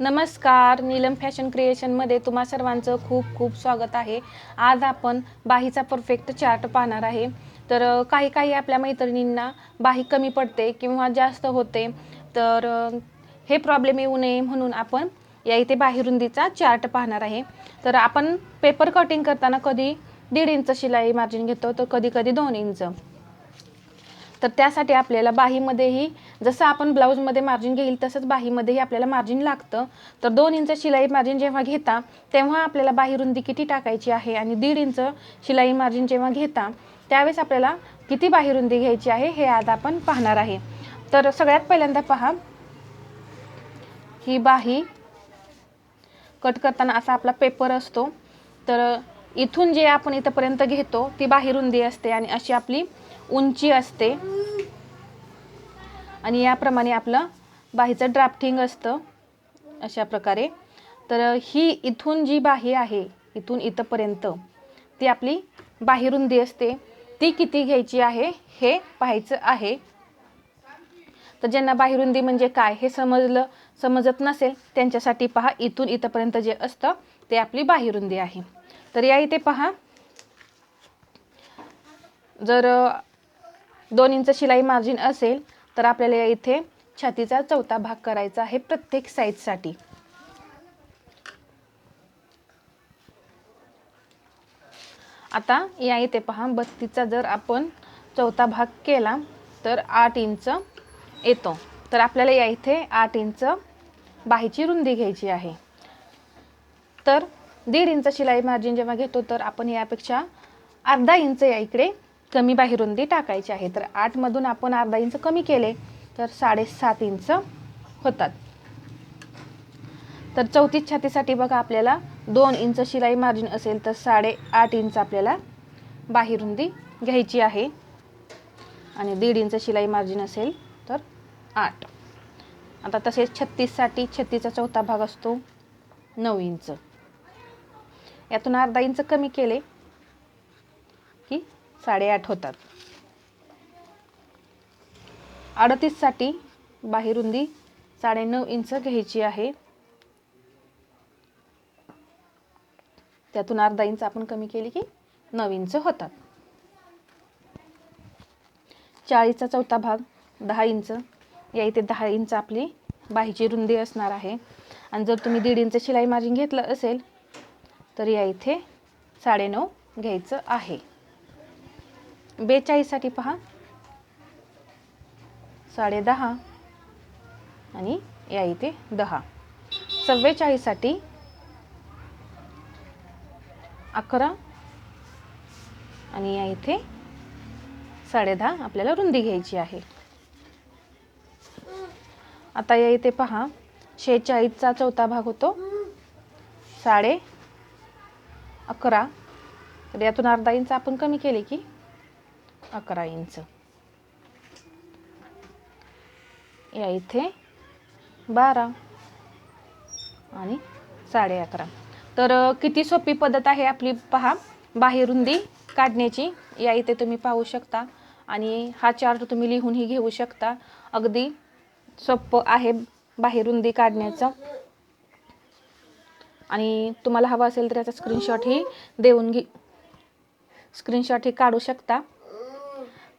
नमस्कार नीलम फॅशन क्रिएशनमध्ये तुम्हा सर्वांचं खूप खूप स्वागत आहे. आज आपण बाहीचा परफेक्ट चार्ट पाहणार आहे. तर काही काही आपल्या मैत्रिणींना बाही कमी पडते किंवा जास्त होते तर हे प्रॉब्लेम येऊ नये म्हणून आपण या इथे बाहिरुंदीचा चार्ट पाहणार आहे. तर आपण पेपर कटिंग करताना कधी दीड इंच शिलाई मार्जिन घेतो तर कधी कधी दोन इंच. तर त्यासाठी आपल्याला बाहीमध्येही जसं आपण ब्लाऊजमध्ये मार्जिन घेईल तसंच बाहीमध्येही आपल्याला मार्जिन लागतं. तर दोन इंच शिलाई मार्जिन जेव्हा घेता तेव्हा आपल्याला बाही रुंदी किती टाकायची आहे आणि दीड इंच शिलाई मार्जिन जेव्हा घेता त्यावेळेस आपल्याला किती बाही रुंदी घ्यायची आहे हे आज आपण पाहणार आहे. तर सगळ्यात पहिल्यांदा पहा ही बाही कट करताना असा आपला पेपर असतो. तर इथून जे आपण इथंपर्यंत घेतो ती बाही रुंदी असते आणि अशी आपली उंची असते. आणि याप्रमाणे आपलं बाहीचं ड्राफ्टिंग असतं. अशा प्रकारे. तर ही इथून जी बाही आहे इथून इथंपर्यंत ती आपली बाही असते. ती किती घ्यायची आहे हे पाहायचं आहे. तर ज्यांना बाहिरुंदी म्हणजे काय हे समजलं समजत नसेल त्यांच्यासाठी पहा इथून इथंपर्यंत जे असतं ते आपली बाहिरुंदी आहे. तर या इथे पहा. जर दोन इंच शिलाई मार्जिन असेल तर आपल्याला या इथे छातीचा चौथा भाग करायचा आहे प्रत्येक साईजसाठी आता या इथे पहा बत्तीचा जर आपण चौथा भाग केला तर आठ इंच येतो. तर आपल्याला या इथे आठ इंच बाहीची रुंदी घ्यायची आहे. तर दीड इंच शिलाई मार्जिन जेव्हा घेतो तर आपण यापेक्षा अर्धा इंच या इकडे कमी बाही रुंदी टाकायची आहे. तर आठमधून आपण अर्धा इंच कमी केले तर साडेसात इंच होतात. तर चौतीस छातीसाठी बघा आपल्याला दोन इंच शिलाई मार्जिन असेल तर साडे आठ इंच आपल्याला बाही रुंदी घ्यायची आहे. आणि दीड इंच शिलाई मार्जिन असेल तर आठ. आता तसेच छत्तीससाठी छत्तीसचा चौथा भाग असतो नऊ इंच. यातून अर्धा इंच कमी केले साडेआठ होतात. अडतीससाठी बाहेरुंदी साडेनऊ इंच घ्यायची आहे. त्यातून अर्धा इंच आपण कमी केली की नऊ इंच होतात. चाळीसचा चौथा भाग दहा इंच. या इथे दहा इंच आपली बाहीची रुंदी असणार आहे. आणि जर तुम्ही दीड इंच शिलाई मार्जिन घेतलं असेल तर या इथे साडेनऊ घ्यायचं आहे. बेचाळीससाठी पहा. साडे दहा आणि या इथे दहा. चव्वेचाळीससाठी अकरा आणि या इथे साडे दहा आपल्याला रुंदी घ्यायची आहे. आता या इथे पहा शेहेचाळीसचा चौथा भाग होतो. साडे अकरा. तर यातून अर्धा इंच आपण कमी केले की अकरा इंच. या इथे बारा आणि साडे अकरा. तर किती सोपी पद्धत आहे आपली पहा बाहेरुंदी काढण्याची. या इथे तुम्ही पाहू शकता. आणि हा चार्ट तुम्ही लिहूनही घेऊ शकता. अगदी सोपं आहे बाहेरुंदी काढण्याचं. आणि तुम्हाला हवा असेल तर याचा स्क्रीनशॉटही देऊन घे. स्क्रीनशॉटही काढू शकता.